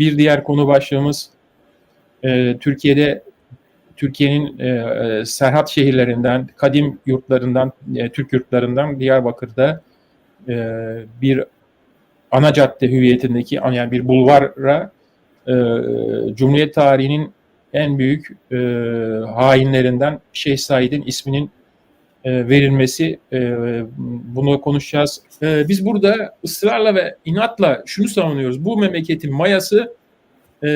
Bir diğer konu başlığımız e, Türkiye'de Türkiye'nin e, e, serhat şehirlerinden, kadim yurtlarından, e, Türk yurtlarından Diyarbakır'da e, bir ana cadde hüviyetindeki yani bir bulvara e, Cumhuriyet tarihinin en büyük e, hainlerinden Şeyh Said'in isminin verilmesi e, bunu konuşacağız. E, biz burada ısrarla ve inatla şunu savunuyoruz. Bu memleketin mayası e,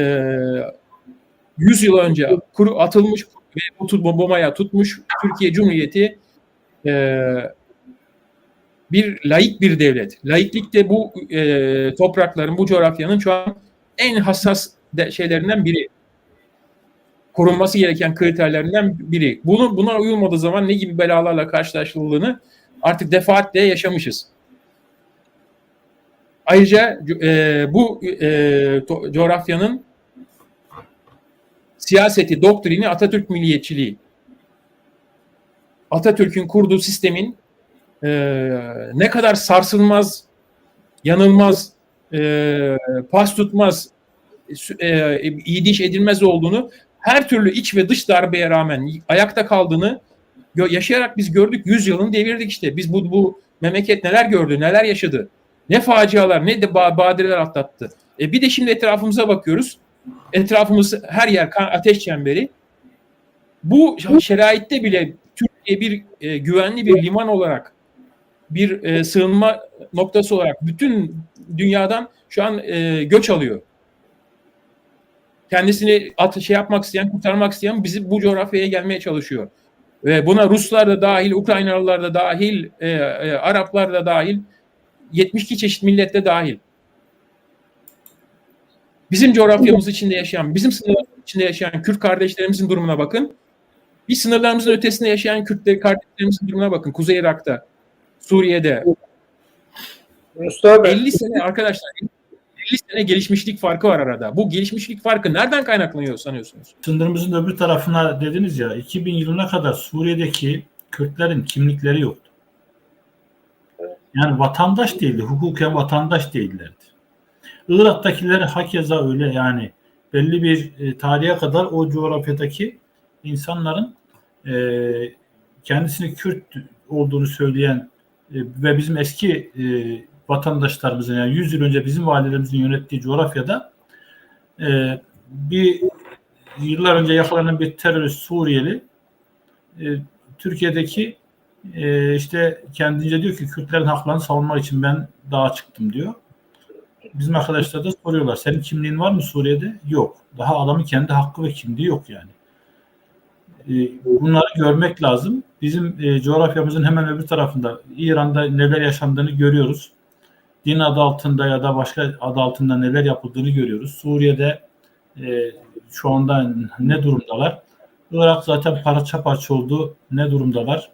100 yıl önce kuru atılmış ve bu, bu maya tutmuş Türkiye Cumhuriyeti e, bir laik bir devlet. Laiklik de bu e, toprakların, bu coğrafyanın şu an en hassas de, şeylerinden biri. Korunması gereken kriterlerinden biri. Bunu buna uyulmadığı zaman ne gibi belalarla karşılaşıldığını artık defaatle yaşamışız. Ayrıca e, bu e, to, coğrafyanın siyaseti, doktrini Atatürk milliyetçiliği. Atatürk'ün kurduğu sistemin e, ne kadar sarsılmaz, yanılmaz, e, pas tutmaz, e, iyi diş edilmez olduğunu her türlü iç ve dış darbeye rağmen ayakta kaldığını yaşayarak biz gördük. Yüz yılını devirdik işte. Biz bu, bu memleket neler gördü, neler yaşadı. Ne facialar, ne de badireler atlattı. E bir de şimdi etrafımıza bakıyoruz. Etrafımız her yer ateş çemberi. Bu şeraitte bile Türkiye bir e, güvenli bir liman olarak bir e, sığınma noktası olarak bütün dünyadan şu an e, göç alıyor. Kendisini at, şey yapmak isteyen, kurtarmak isteyen bizi bu coğrafyaya gelmeye çalışıyor. Ve buna Ruslar da dahil, Ukraynalılar da dahil, e, e, Araplar da dahil, 72 çeşit millet de dahil. Bizim coğrafyamız içinde yaşayan, bizim sınırlarımız içinde yaşayan Kürt kardeşlerimizin durumuna bakın. Bir sınırlarımızın ötesinde yaşayan Kürt kardeşlerimizin durumuna bakın. Kuzey Irak'ta, Suriye'de. Mustafa 50 sene arkadaşlar 50 sene gelişmişlik farkı var arada. Bu gelişmişlik farkı nereden kaynaklanıyor sanıyorsunuz? Sınırımızın öbür tarafına dediniz ya 2000 yılına kadar Suriye'deki Kürtlerin kimlikleri yoktu. Yani vatandaş değildi. Hukuken vatandaş değillerdi. Irak'takileri hakeza öyle yani belli bir e, tarihe kadar o coğrafyadaki insanların e, kendisini Kürt olduğunu söyleyen e, ve bizim eski e, vatandaşlarımızın yani 100 yıl önce bizim valilerimizin yönettiği coğrafyada e, bir yıllar önce yakalanan bir terörist Suriyeli e, Türkiye'deki e, işte kendince diyor ki Kürtlerin haklarını savunmak için ben dağa çıktım diyor. Bizim arkadaşlar da soruyorlar senin kimliğin var mı Suriye'de? Yok. Daha adamın kendi hakkı ve kimliği yok yani. E, bunları görmek lazım. Bizim e, coğrafyamızın hemen öbür tarafında İran'da neler yaşandığını görüyoruz. Din adı altında ya da başka adı altında neler yapıldığını görüyoruz. Suriye'de e, şu anda ne durumdalar? Irak zaten parça parça oldu. Ne durumdalar?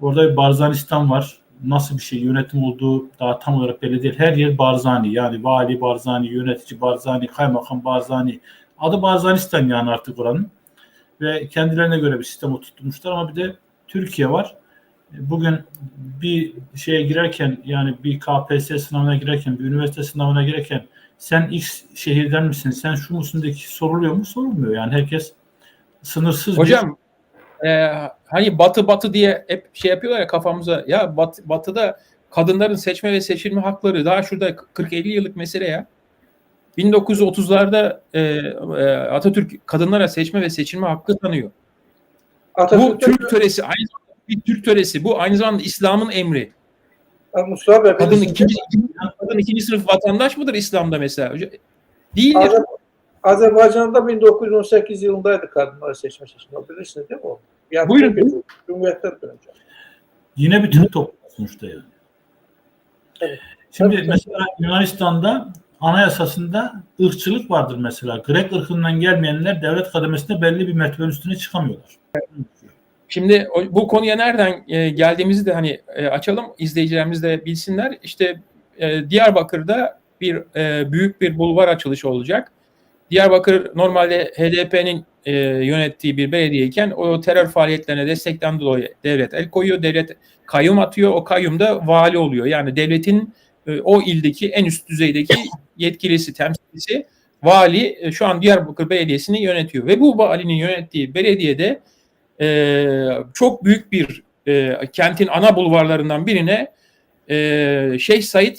Orada bir Barzanistan var. Nasıl bir şey yönetim olduğu daha tam olarak belli değil. Her yer Barzani yani vali Barzani, yönetici Barzani, kaymakam Barzani. Adı Barzanistan yani artık oranın. Ve kendilerine göre bir sistem oturtmuşlar ama bir de Türkiye var. Bugün bir şeye girerken yani bir KPSS sınavına girerken, bir üniversite sınavına girerken sen X şehirden misin, sen şu musun diye soruluyor mu? Sorulmuyor. Yani herkes sınırsız Hocam bir... e, hani batı batı diye hep şey yapıyorlar ya kafamıza. Ya bat, batıda kadınların seçme ve seçilme hakları daha şurada 40-50 yıllık mesele ya. 1930'larda e, e, Atatürk kadınlara seçme ve seçilme hakkı tanıyor. Atatürk bu Türk töresi aynı zamanda bir Türk töresi. Bu aynı zamanda İslam'ın emri. Mustafa Bey, kadın ikinci, ikinci, kadın ikinci sınıf vatandaş mıdır İslam'da mesela? Değildir. Azer, Azerbaycan'da 1918 yılındaydı kadınlar seçme seçme. Bilirsiniz değil mi o? Yani Buyurun. Cumhuriyetler önce. Yine bir Türk toplumu sonuçta yani. Evet. Şimdi Tabii. mesela Yunanistan'da anayasasında ırkçılık vardır mesela. Grek ırkından gelmeyenler devlet kademesinde belli bir mertebenin üstüne çıkamıyorlar. Şimdi bu konuya nereden e, geldiğimizi de hani e, açalım izleyicilerimiz de bilsinler. İşte e, Diyarbakır'da bir büyük bir bulvar açılışı olacak. Diyarbakır normalde HDP'nin yönettiği bir belediyeyken o terör faaliyetlerine destekten dolayı devlet el koyuyor. Devlet kayyum atıyor. O kayyum da vali oluyor. Yani devletin o ildeki en üst düzeydeki yetkilisi, temsilcisi vali şu an Diyarbakır Belediyesi'ni yönetiyor. Ve bu valinin yönettiği belediyede e, çok büyük bir e, kentin ana bulvarlarından birine e, Şeyh Said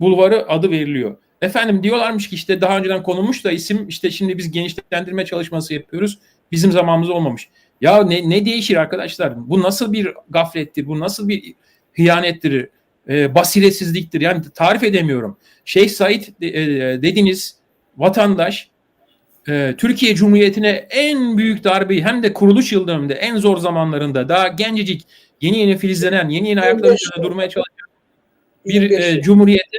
Bulvarı adı veriliyor. Efendim diyorlarmış ki işte daha önceden konulmuş da isim işte şimdi biz genişlendirme çalışması yapıyoruz. Bizim zamanımız olmamış. Ya ne, ne değişir arkadaşlar? Bu nasıl bir gaflettir? Bu nasıl bir hıyanettir? E, basiretsizliktir. Yani tarif edemiyorum. Şeyh Said e, dediniz vatandaş e, Türkiye Cumhuriyeti'ne en büyük darbeyi hem de kuruluş yıl dönümünde en zor zamanlarında daha gencecik yeni yeni filizlenen, yeni yeni ayakları üzerinde durmaya çalışan bir e, cumhuriyete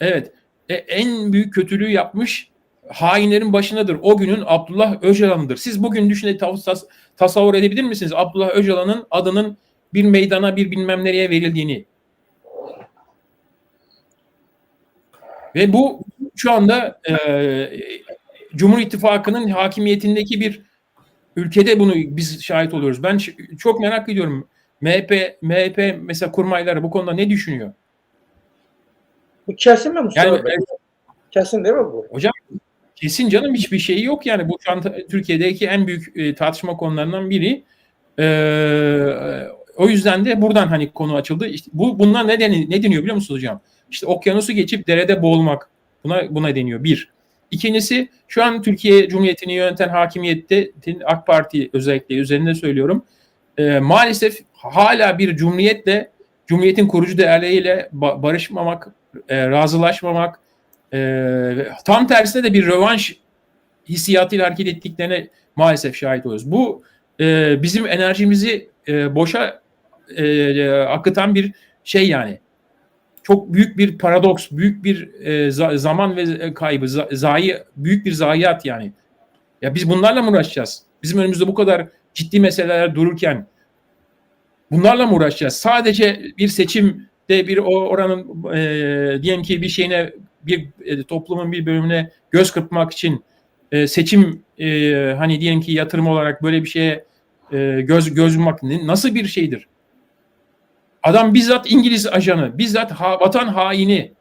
evet e, en büyük kötülüğü yapmış hainlerin başındadır. O günün Abdullah Öcalan'ıdır. Siz bugün düşüne tas, tas, tasavvur edebilir misiniz? Abdullah Öcalan'ın adının bir meydana bir bilmem nereye verildiğini. Ve bu şu anda e, Cumhur İttifakı'nın hakimiyetindeki bir ülkede bunu biz şahit oluyoruz. Ben çok merak ediyorum. MHP, MHP mesela kurmayları bu konuda ne düşünüyor? Bu kesin mi Mustafa Yani, Bey? Kesin değil mi bu? Hocam kesin canım hiçbir şeyi yok yani bu şu an Türkiye'deki en büyük e, tartışma konularından biri. E, o yüzden de buradan hani konu açıldı. İşte bu bunlar ne deniyor, ne deniyor biliyor musunuz hocam? İşte okyanusu geçip derede boğulmak. Buna buna deniyor. Bir. İkincisi şu an Türkiye Cumhuriyeti'ni yöneten hakimiyette AK Parti özellikle üzerinde söylüyorum. E, maalesef hala bir cumhuriyetle Cumhuriyetin kurucu değerleriyle barışmamak, e, razılaşmamak, e, tam tersine de bir rövanş hissiyatıyla hareket ettiklerine maalesef şahit oluyoruz. Bu e, bizim enerjimizi e, boşa e, akıtan bir şey yani. Çok büyük bir paradoks, büyük bir e, zaman ve kaybı, zayi, büyük bir zayiat yani. Ya biz bunlarla mı uğraşacağız? Bizim önümüzde bu kadar ciddi meseleler dururken bunlarla mı uğraşacağız? Sadece bir seçimde bir oranın e, diyelim ki bir şeyine bir e, toplumun bir bölümüne göz kırpmak için e, seçim e, hani diyelim ki yatırım olarak böyle bir şeye e, göz göz yummak nasıl bir şeydir? Adam bizzat İngiliz ajanı, bizzat ha, vatan haini,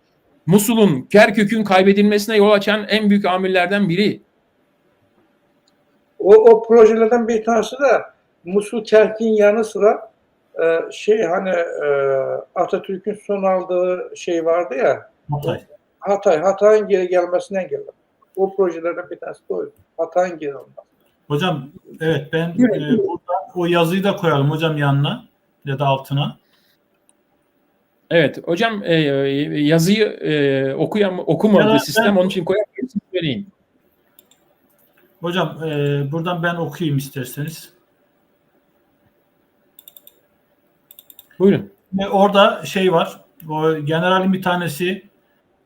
Musul'un, Kerkük'ün kaybedilmesine yol açan en büyük amirlerden biri. O, o projelerden bir tanesi de Musul Kerkük'ün yanı sıra e, şey hani e, Atatürk'ün son aldığı şey vardı ya. Hatay. Hatay, Hatay'ın geri gelmesini engellemek. O projelerden bir tanesi de oydu. Hatay'ın geri olması. Hocam evet ben e, burada o yazıyı da koyalım hocam yanına ya da altına. Evet hocam e, yazıyı e, okuyan okumadı Ya, sistem ben- onun için. Siz Söyleyin. Hocam e, buradan ben okuyayım isterseniz. Buyurun. Ve orada şey var. O generalin bir tanesi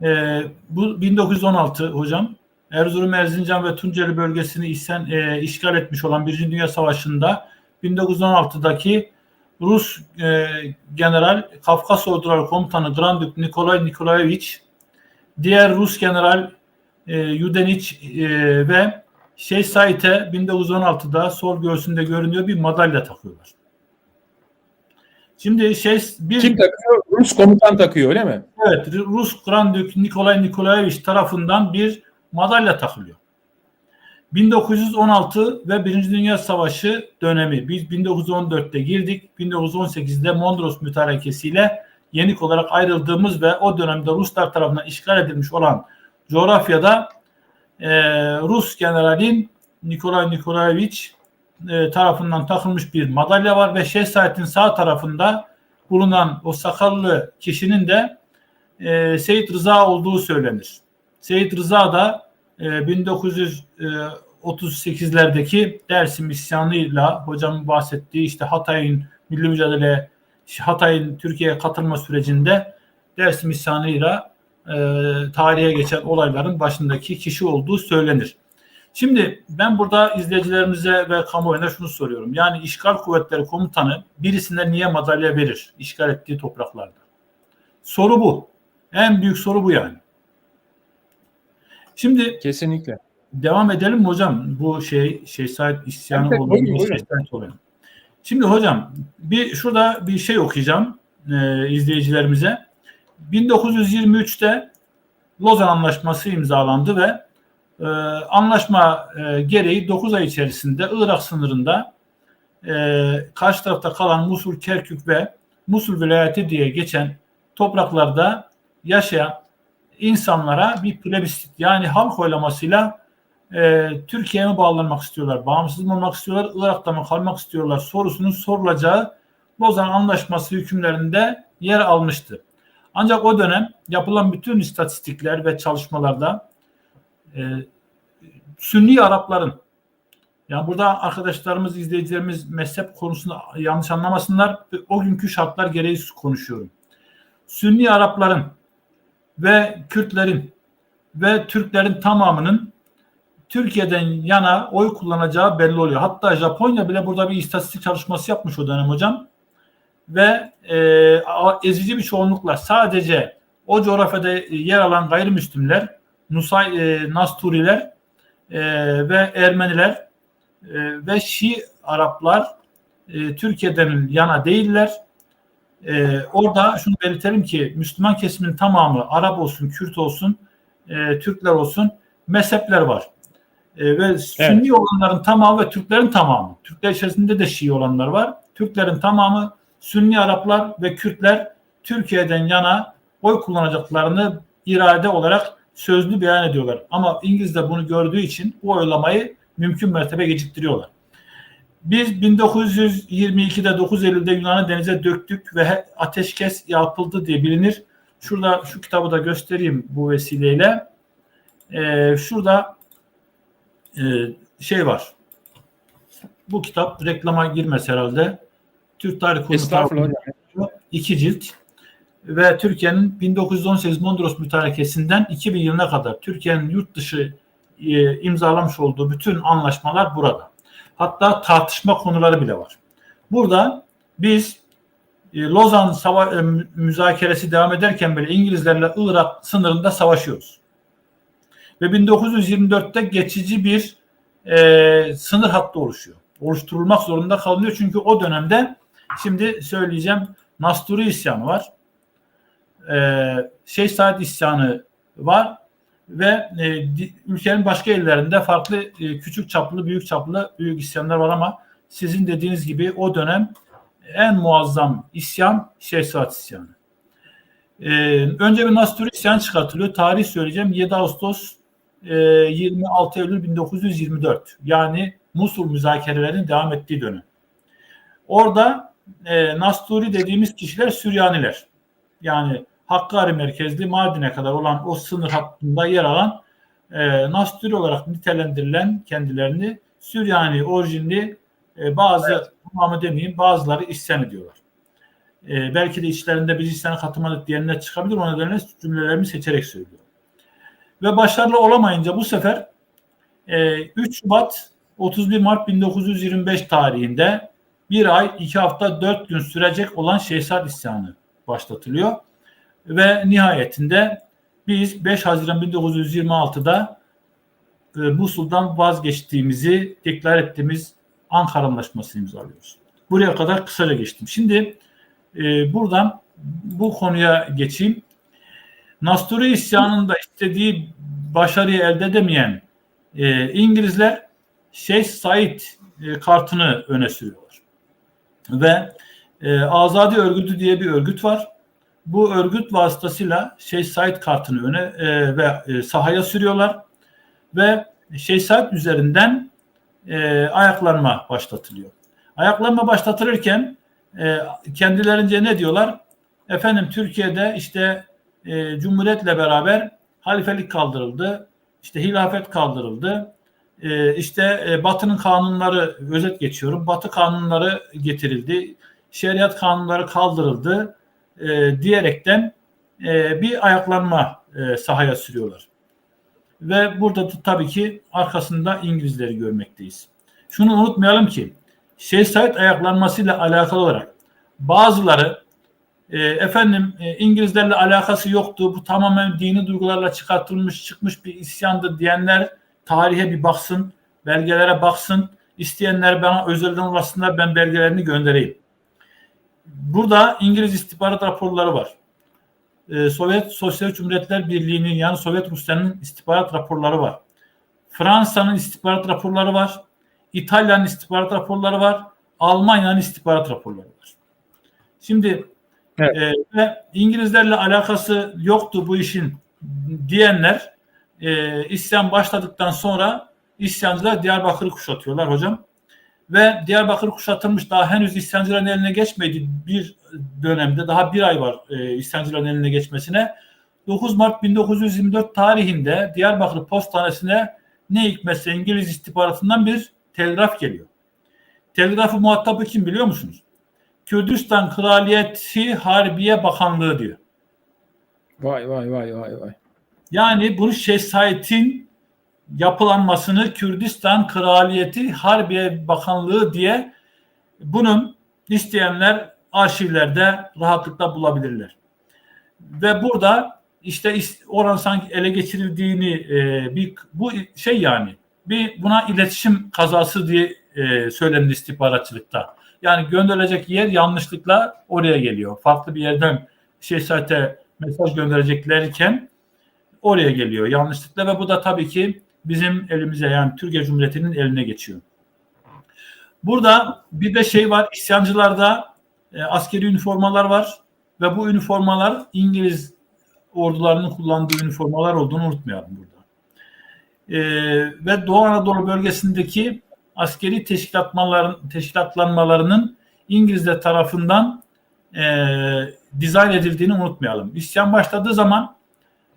e, bu 1916 hocam Erzurum, Erzincan ve Tunceli bölgesini isen, e, işgal etmiş olan Birinci Dünya Savaşı'nda 1916'daki Rus e, general Kafkas Orduları Komutanı Grand Dük Nikolay Nikolayevich, diğer Rus general e, Yudenich e, ve Şeyh Said'e 1916'da sol göğsünde görünüyor bir madalya takıyorlar. Şimdi şey bir Kim takıyor? Rus komutan takıyor öyle mi? Evet, Rus Grand Dük Nikolay Nikolayevich tarafından bir madalya takılıyor. 1916 ve Birinci Dünya Savaşı dönemi. Biz 1914'te girdik. 1918'de Mondros mütarekesiyle yenik olarak ayrıldığımız ve o dönemde Ruslar tarafından işgal edilmiş olan coğrafyada e, Rus generalin Nikolay Nikolayevich e, tarafından takılmış bir madalya var ve Şehzadet'in sağ tarafında bulunan o sakallı kişinin de e, Seyit Rıza olduğu söylenir. Seyit Rıza da e, 1938'lerdeki Dersim isyanıyla hocamın bahsettiği işte Hatay'ın milli mücadele Hatay'ın Türkiye'ye katılma sürecinde Dersim isyanıyla e, tarihe geçen olayların başındaki kişi olduğu söylenir. Şimdi ben burada izleyicilerimize ve kamuoyuna şunu soruyorum. Yani işgal kuvvetleri komutanı birisine niye madalya verir işgal ettiği topraklarda? Soru bu. En büyük soru bu yani. Şimdi Kesinlikle. devam edelim mi hocam? Bu şey şey sahip isyanı Evet, buyurun. şahit olayım. Şimdi hocam bir şurada bir şey okuyacağım e, izleyicilerimize. 1923'te Lozan Anlaşması imzalandı ve e, anlaşma e, gereği 9 ay içerisinde Irak sınırında e, karşı tarafta kalan Musul, Kerkük ve Musul vilayeti diye geçen topraklarda yaşayan insanlara bir plebissit yani halk oylamasıyla e, Türkiye'ye mi bağlanmak istiyorlar, bağımsız mı olmak istiyorlar, Irak'ta mı kalmak istiyorlar sorusunun sorulacağı Lozan Anlaşması hükümlerinde yer almıştı. Ancak o dönem yapılan bütün istatistikler ve çalışmalarda e, Sünni Arapların yani burada arkadaşlarımız, izleyicilerimiz mezhep konusunda yanlış anlamasınlar. O günkü şartlar gereği konuşuyorum. Sünni Arapların ve Kürtlerin ve Türklerin tamamının Türkiye'den yana oy kullanacağı belli oluyor. Hatta Japonya bile burada bir istatistik çalışması yapmış o dönem hocam. Ve e, ezici bir çoğunlukla sadece o coğrafyada yer alan gayrimüslimler, Nusay, e, Nasturiler e, ve Ermeniler e, ve Şii Araplar e, Türkiye'den yana değiller. E, orada şunu belirtelim ki Müslüman kesimin tamamı Arap olsun, Kürt olsun, e, Türkler olsun mezhepler var. E, ve Sünni olanların tamamı ve Türklerin tamamı. Türkler içerisinde de Şii olanlar var. Türklerin tamamı Sünni Araplar ve Kürtler Türkiye'den yana oy kullanacaklarını irade olarak sözlü beyan ediyorlar. Ama İngiliz de bunu gördüğü için bu oylamayı mümkün mertebe geciktiriyorlar. Biz 1922'de 9 Eylül'de Yunan'ı denize döktük ve ateşkes yapıldı diye bilinir. Şurada şu kitabı da göstereyim bu vesileyle. Ee, şurada e, şey var. Bu kitap reklama girmez herhalde. Türk Tarih Kurumu iki cilt ve Türkiye'nin 1918 Mondros Mütarekesi'nden 2000 yılına kadar Türkiye'nin yurt dışı e, imzalamış olduğu bütün anlaşmalar burada. Hatta tartışma konuları bile var. Burada biz e, Lozan sava- e, müzakeresi devam ederken bile İngilizlerle Irak sınırında savaşıyoruz. Ve 1924'te geçici bir e, sınır hattı oluşuyor. Oluşturulmak zorunda kalınıyor çünkü o dönemde şimdi söyleyeceğim Nasturi isyanı var. Ee, Şeyh Said isyanı var ve e, ülkenin başka yerlerinde farklı e, küçük çaplı, büyük çaplı büyük isyanlar var ama sizin dediğiniz gibi o dönem en muazzam isyan Şeyh Said isyanı. Ee, önce bir Nasturi isyan çıkartılıyor. Tarih söyleyeceğim 7 Ağustos e, 26 Eylül 1924 yani Musul müzakerelerinin devam ettiği dönem. Orada e, Nasturi dediğimiz kişiler Süryaniler. Yani Hakkari merkezli Mardin'e kadar olan o sınır hattında yer alan e, Nasturi olarak nitelendirilen kendilerini Süryani orijinli e, bazı evet. tamamı demeyeyim bazıları isyan ediyorlar. E, belki de içlerinde biz isyana katılmadık diyenler çıkabilir. O nedenle cümlelerimi seçerek söylüyorum. Ve başarılı olamayınca bu sefer e, 3 Şubat 31 Mart 1925 tarihinde bir ay, iki hafta, dört gün sürecek olan Şehzad isyanı başlatılıyor. Ve nihayetinde biz 5 Haziran 1926'da e, Musul'dan vazgeçtiğimizi deklar ettiğimiz Ankara Anlaşması'nı imzalıyoruz. Buraya kadar kısaca geçtim. Şimdi e, buradan bu konuya geçeyim. Nasturi isyanında istediği başarıyı elde edemeyen e, İngilizler Şeyh Said e, kartını öne sürüyorlar. Ve e, Azadi Örgütü diye bir örgüt var. Bu örgüt vasıtasıyla Şeyh Said kartını öne e, ve e, sahaya sürüyorlar ve Şeyh Said üzerinden e, ayaklanma başlatılıyor. Ayaklanma başlatılırken e, kendilerince ne diyorlar? Efendim Türkiye'de işte e, Cumhuriyetle beraber halifelik kaldırıldı, işte hilafet kaldırıldı, e, işte e, Batı'nın kanunları özet geçiyorum. Batı kanunları getirildi, şeriat kanunları kaldırıldı e, diyerekten e, bir ayaklanma e, sahaya sürüyorlar. Ve burada da tabii ki arkasında İngilizleri görmekteyiz. Şunu unutmayalım ki Şeyh Said ayaklanmasıyla alakalı olarak bazıları e, efendim e, İngilizlerle alakası yoktu. Bu tamamen dini duygularla çıkartılmış çıkmış bir isyandı diyenler tarihe bir baksın, belgelere baksın. İsteyenler bana özelden ulaşsınlar ben belgelerini göndereyim. Burada İngiliz istihbarat raporları var. Ee, Sovyet Sosyal Cumhuriyetler Birliği'nin yani Sovyet Rusya'nın istihbarat raporları var. Fransa'nın istihbarat raporları var. İtalya'nın istihbarat raporları var. Almanya'nın istihbarat raporları var. Şimdi Evet. e, ve İngilizlerle alakası yoktu bu işin diyenler e, isyan başladıktan sonra isyancılar Diyarbakır'ı kuşatıyorlar hocam. Ve Diyarbakır kuşatılmış daha henüz isyancıların eline geçmedi bir dönemde daha bir ay var e, isyancıların eline geçmesine. 9 Mart 1924 tarihinde Diyarbakır Postanesi'ne ne hikmetse İngiliz istihbaratından bir telgraf geliyor. Telgrafı muhatabı kim biliyor musunuz? Kürdistan Kraliyeti Harbiye Bakanlığı diyor. Vay vay vay vay vay. Yani bunu Şehzayet'in yapılanmasını Kürdistan Kraliyeti Harbiye Bakanlığı diye bunun isteyenler arşivlerde rahatlıkla bulabilirler. Ve burada işte oran sanki ele geçirildiğini e, bir bu şey yani bir buna iletişim kazası diye e, söylenir istihbaratçılıkta. Yani gönderilecek yer yanlışlıkla oraya geliyor. Farklı bir yerden Şehzate mesaj göndereceklerken oraya geliyor yanlışlıkla ve bu da tabii ki bizim elimize yani Türkiye Cumhuriyeti'nin eline geçiyor. Burada bir de şey var isyancılarda e, askeri üniformalar var ve bu üniformalar İngiliz ordularının kullandığı üniformalar olduğunu unutmayalım burada. E, ve Doğu Anadolu bölgesindeki askeri teşkilatmaların, teşkilatlanmalarının İngilizler tarafından e, dizayn edildiğini unutmayalım. İsyan başladığı zaman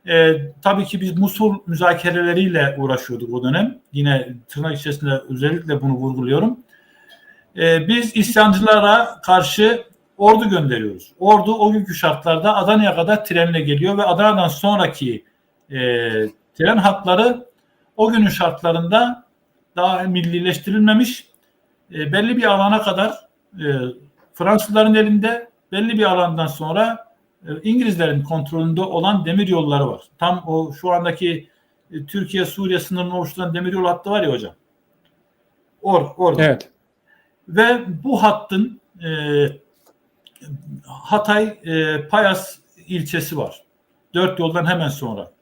e, tabii ki biz Musul müzakereleriyle uğraşıyorduk o dönem. Yine tırnak içerisinde özellikle bunu vurguluyorum. E, biz isyancılara karşı ordu gönderiyoruz. Ordu o günkü şartlarda Adana'ya kadar trenle geliyor ve Adana'dan sonraki e, tren hatları o günün şartlarında daha millileştirilmemiş. E, belli bir alana kadar e, Fransızların elinde, belli bir alandan sonra İngilizlerin kontrolünde olan demir yolları var. Tam o şu andaki e, Türkiye-Suriye sınırını oluşturan demir yol hattı var ya hocam. Or, orada. Evet. Ve bu hattın e, Hatay e, Payas ilçesi var. Dört yoldan hemen sonra.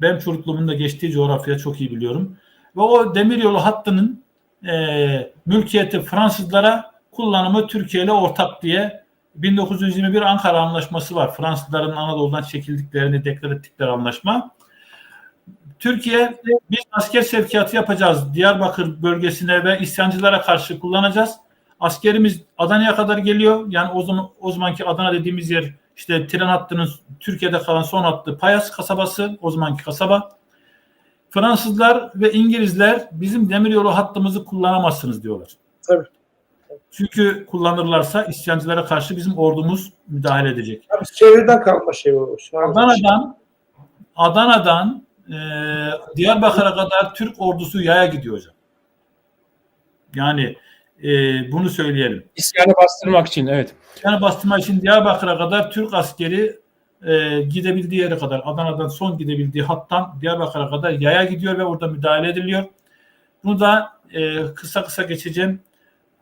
Ben çocukluğumun da geçtiği coğrafya çok iyi biliyorum. Ve o demiryolu hattının e, mülkiyeti Fransızlara kullanımı Türkiye ile ortak diye 1921 Ankara Anlaşması var. Fransızların Anadolu'dan çekildiklerini deklar ettikleri anlaşma. Türkiye biz asker sevkiyatı yapacağız Diyarbakır bölgesine ve isyancılara karşı kullanacağız. Askerimiz Adana'ya kadar geliyor. Yani o zaman o zamanki Adana dediğimiz yer işte tren hattının Türkiye'de kalan son hattı Payas kasabası, o zamanki kasaba. Fransızlar ve İngilizler bizim demiryolu hattımızı kullanamazsınız diyorlar. Tabii. Çünkü kullanırlarsa isyancılara karşı bizim ordumuz müdahale edecek. Tabii çevreden kalma şey o. Adana'dan Adana'dan e, Diyarbakır'a kadar Türk ordusu yaya gidiyor hocam. Yani e, bunu söyleyelim. İsyanı bastırmak için evet. Yani bastırma için Diyarbakır'a kadar Türk askeri e, gidebildiği yere kadar Adana'dan son gidebildiği hattan Diyarbakır'a kadar yaya gidiyor ve orada müdahale ediliyor. Bunu da e, kısa kısa geçeceğim.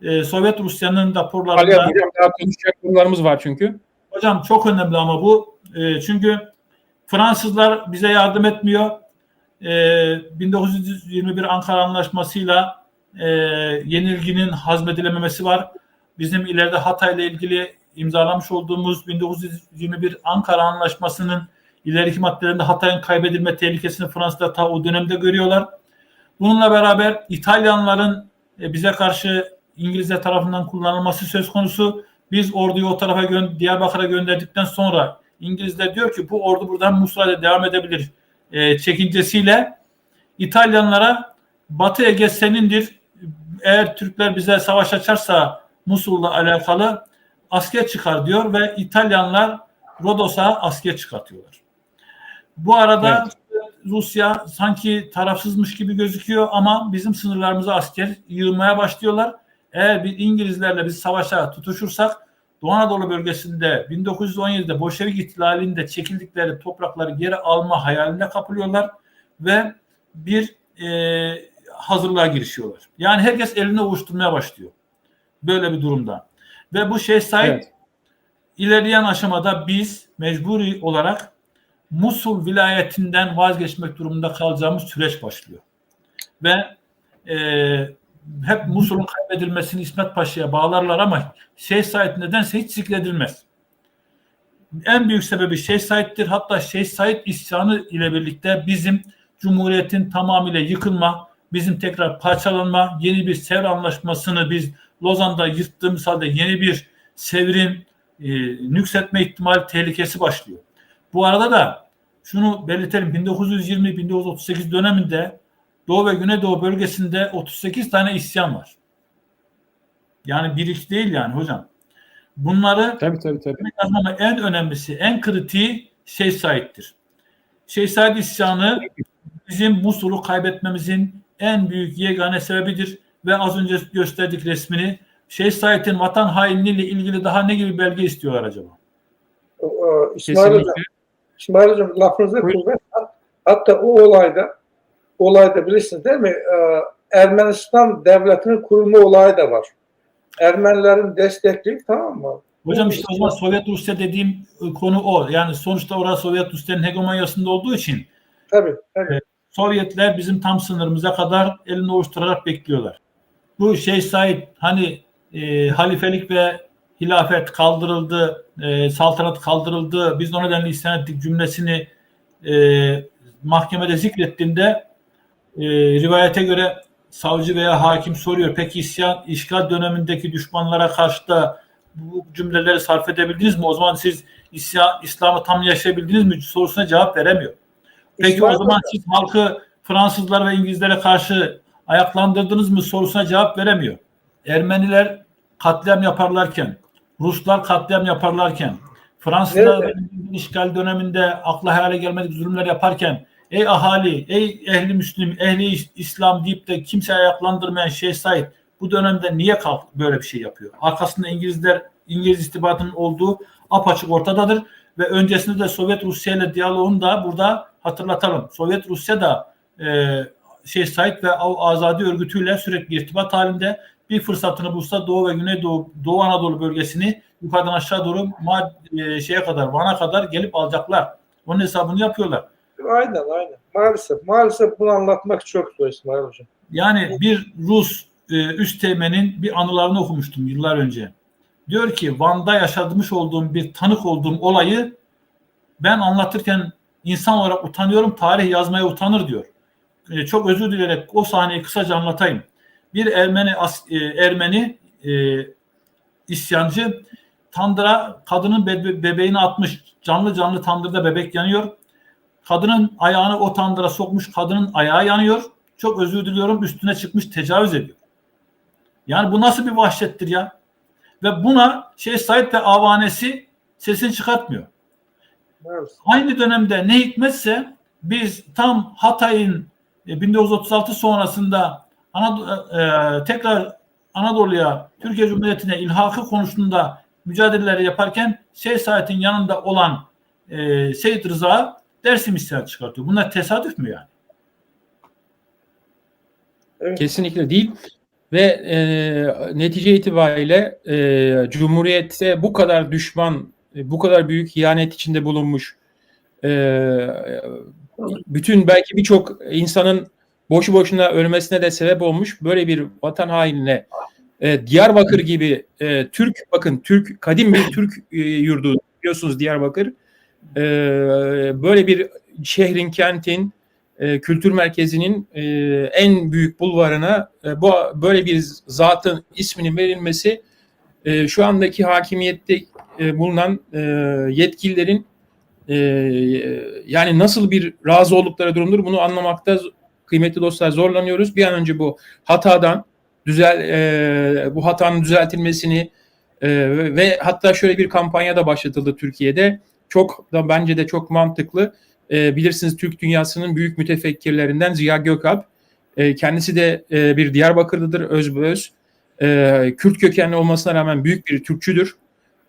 E, Sovyet Rusya'nın Ali raporlarında hocam daha konuşacak konularımız var çünkü. Hocam çok önemli ama bu. E, çünkü Fransızlar bize yardım etmiyor. E, 1921 Ankara Anlaşması'yla e, yenilginin hazmedilememesi var. Bizim ileride Hatay ile ilgili imzalamış olduğumuz 1921 Ankara Anlaşması'nın ileriki maddelerinde Hatay'ın kaybedilme tehlikesini Fransızlar ta o dönemde görüyorlar. Bununla beraber İtalyanların e, bize karşı İngilizler tarafından kullanılması söz konusu. Biz orduyu o tarafa gö- Diyarbakır'a gönderdikten sonra İngilizler diyor ki bu ordu buradan Musul'a devam edebilir e, çekincesiyle İtalyanlara Batı Ege senindir. Eğer Türkler bize savaş açarsa Musul'la alakalı asker çıkar diyor ve İtalyanlar Rodos'a asker çıkartıyorlar. Bu arada Rusya sanki tarafsızmış gibi gözüküyor ama bizim sınırlarımıza asker yığmaya başlıyorlar. Eğer bir İngilizlerle biz savaşa tutuşursak Doğu Anadolu bölgesinde 1917'de Bolşevik ihtilalinde çekildikleri toprakları geri alma hayaline kapılıyorlar ve bir e, hazırlığa girişiyorlar. Yani herkes elini ovuşturmaya başlıyor. Böyle bir durumda. Ve bu şey sahip Evet. ilerleyen aşamada biz mecburi olarak Musul vilayetinden vazgeçmek durumunda kalacağımız süreç başlıyor. ve e, hep Musul'un kaybedilmesini İsmet Paşa'ya bağlarlar ama Şeyh Said nedense hiç zikredilmez. En büyük sebebi Şeyh Said'dir. Hatta Şeyh Said isyanı ile birlikte bizim Cumhuriyet'in tamamıyla yıkılma, bizim tekrar parçalanma, yeni bir Sevr Anlaşması'nı biz Lozan'da yırttığımız halde yeni bir Sevr'in e, nüksetme ihtimali tehlikesi başlıyor. Bu arada da şunu belirtelim 1920-1938 döneminde Doğu ve Güneydoğu bölgesinde 38 tane isyan var. Yani bir iki değil yani hocam. Bunları Tabii tabii tabii. yazmama en önemlisi, en kritiği Şeyh Said'dir. Şeyh Said isyanı bizim Musul'u kaybetmemizin en büyük yegane sebebidir ve az önce gösterdik resmini. Şeyh Said'in vatan hainliğiyle ilgili daha ne gibi belge istiyorlar acaba? O, İsmail Hocam. İsmail Hocam lafınıza Buyurun. kuvvet. Hatta o olayda olayda bilirsiniz değil mi? Ee, Ermenistan devletinin kurulma olayı da var. Ermenilerin destekleyip tamam mı? Hocam işte o zaman Sovyet Rusya dediğim e, konu o. Yani sonuçta orası Sovyet Rusya'nın hegemonyasında olduğu için Tabii, tabii. Sovyetler bizim tam sınırımıza kadar elini ovuşturarak bekliyorlar. Bu Şeyh Said hani e, halifelik ve hilafet kaldırıldı, e, saltanat kaldırıldı, biz o nedenle isyan ettik cümlesini e, mahkemede zikrettiğinde e, rivayete göre savcı veya hakim soruyor. Peki isyan işgal dönemindeki düşmanlara karşı da bu cümleleri sarf edebildiniz mi? O zaman siz isyan, İslam'ı tam yaşayabildiniz mi? sorusuna cevap veremiyor. Peki İsmail o zaman siz halkı Fransızlar ve İngilizlere karşı ayaklandırdınız mı sorusuna cevap veremiyor. Ermeniler katliam yaparlarken, Ruslar katliam yaparlarken, Fransızlar ve İngiliz işgal döneminde akla hayale gelmedik zulümler yaparken ey ahali, ey ehli Müslüm, ehli İs- İslam deyip de kimse ayaklandırmayan Şeyh Said bu dönemde niye kalk böyle bir şey yapıyor? Arkasında İngilizler, İngiliz istihbaratının olduğu apaçık ortadadır ve öncesinde de Sovyet Rusya ile diyaloğunu da burada hatırlatalım. Sovyet Rusya da e, şey Said ve Azadi örgütüyle sürekli irtibat halinde bir fırsatını bulsa Doğu ve Güneydoğu Doğu Anadolu bölgesini yukarıdan aşağı doğru ma- e, şeye kadar Van'a kadar gelip alacaklar. Onun hesabını yapıyorlar. Aynen aynen. Maalesef. Maalesef bunu anlatmak çok zor İsmail Hocam. Yani bir Rus e, üst teğmenin bir anılarını okumuştum yıllar önce. Diyor ki Van'da yaşamış olduğum bir tanık olduğum olayı ben anlatırken insan olarak utanıyorum, tarih yazmaya utanır diyor. E, çok özür dileyerek o sahneyi kısaca anlatayım. Bir Ermeni e, Ermeni isyancı tandıra kadının bebe- bebeğini atmış. Canlı canlı tandırda bebek yanıyor. Kadının ayağını o tandıra sokmuş. Kadının ayağı yanıyor. Çok özür diliyorum üstüne çıkmış tecavüz ediyor. Yani bu nasıl bir vahşettir ya? Ve buna şey Said ve avanesi sesini çıkartmıyor. Maalesef. Aynı dönemde ne hikmetse biz tam Hatay'ın e, 1936 sonrasında Anadolu, e, tekrar Anadolu'ya Türkiye Cumhuriyeti'ne ilhakı konusunda mücadeleleri yaparken Şeyh Said'in yanında olan e, Seyit Rıza Dersim isyan çıkartıyor. Bunlar tesadüf mü yani? Evet. Kesinlikle değil. Ve e, netice itibariyle e, Cumhuriyet'te bu kadar düşman, e, bu kadar büyük ihanet içinde bulunmuş, e, bütün belki birçok insanın boşu boşuna ölmesine de sebep olmuş böyle bir vatan hainine e, Diyarbakır gibi e, Türk, bakın Türk, kadim bir Türk e, yurdu biliyorsunuz Diyarbakır. E, böyle bir şehrin, kentin, e, kültür merkezinin e, en büyük bulvarına e, bu böyle bir zatın isminin verilmesi e, şu andaki hakimiyette e, bulunan e, yetkililerin e, yani nasıl bir razı oldukları durumdur bunu anlamakta kıymetli dostlar zorlanıyoruz. Bir an önce bu hatadan düzel e, bu hatanın düzeltilmesini e, ve, hatta şöyle bir kampanya da başlatıldı Türkiye'de. Çok da bence de çok mantıklı. E, bilirsiniz Türk dünyasının büyük mütefekkirlerinden Ziya Gökalp. E, kendisi de e, bir Diyarbakırlıdır özbeöz. E, Kürt kökenli olmasına rağmen büyük bir Türkçüdür.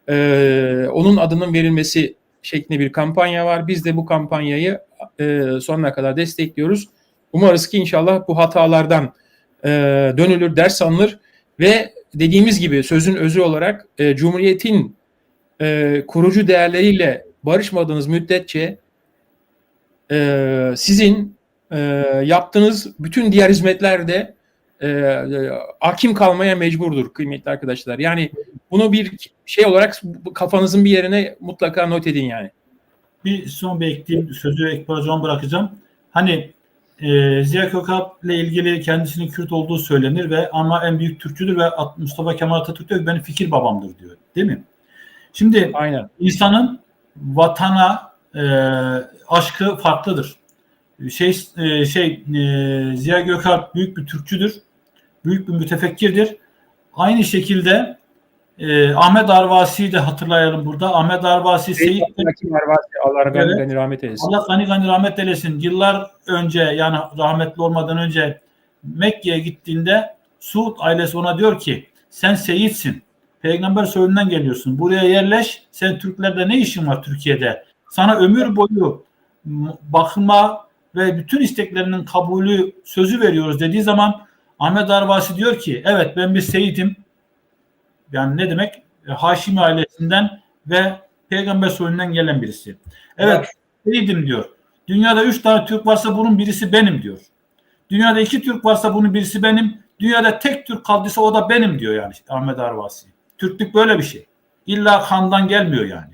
E, onun adının verilmesi şeklinde bir kampanya var. Biz de bu kampanyayı e, sonuna kadar destekliyoruz. Umarız ki inşallah bu hatalardan e, dönülür, ders alınır ve dediğimiz gibi sözün özü olarak e, Cumhuriyet'in e, kurucu değerleriyle barışmadığınız müddetçe e, sizin e, yaptığınız bütün diğer hizmetlerde e, e, hakim kalmaya mecburdur kıymetli arkadaşlar. Yani bunu bir şey olarak kafanızın bir yerine mutlaka not edin yani. Bir son bir ekleyeyim. Sözü Ekber Hocam bırakacağım. Hani e, Ziya Gökalp ile ilgili kendisinin Kürt olduğu söylenir ve ama en büyük Türkçüdür ve Mustafa Kemal Atatürk diyor ki benim fikir babamdır diyor. Değil mi? Şimdi Aynen. insanın vatana e, aşkı farklıdır. Şey e, şey e, Ziya Gökalp büyük bir Türkçüdür. Büyük bir mütefekkirdir. Aynı şekilde e, Ahmet Arvasi'yi de hatırlayalım burada. Ahmet Arvasi Seyit Allah gani gani rahmet eylesin. Allah gani gani rahmet eylesin. Yıllar önce yani rahmetli olmadan önce Mekke'ye gittiğinde Suud ailesi ona diyor ki sen seyitsin. Peygamber soyundan geliyorsun. Buraya yerleş. Sen Türklerde ne işin var Türkiye'de? Sana ömür boyu bakıma ve bütün isteklerinin kabulü sözü veriyoruz dediği zaman Ahmet Arvasi diyor ki evet ben bir seyitim. Yani ne demek? E, Haşimi ailesinden ve peygamber soyundan gelen birisi. Evet Seyidim diyor. Dünyada üç tane Türk varsa bunun birisi benim diyor. Dünyada iki Türk varsa bunun birisi benim. Dünyada tek Türk kaldıysa o da benim diyor yani Ahmet Arvasi. Türklük böyle bir şey. İlla kandan gelmiyor yani.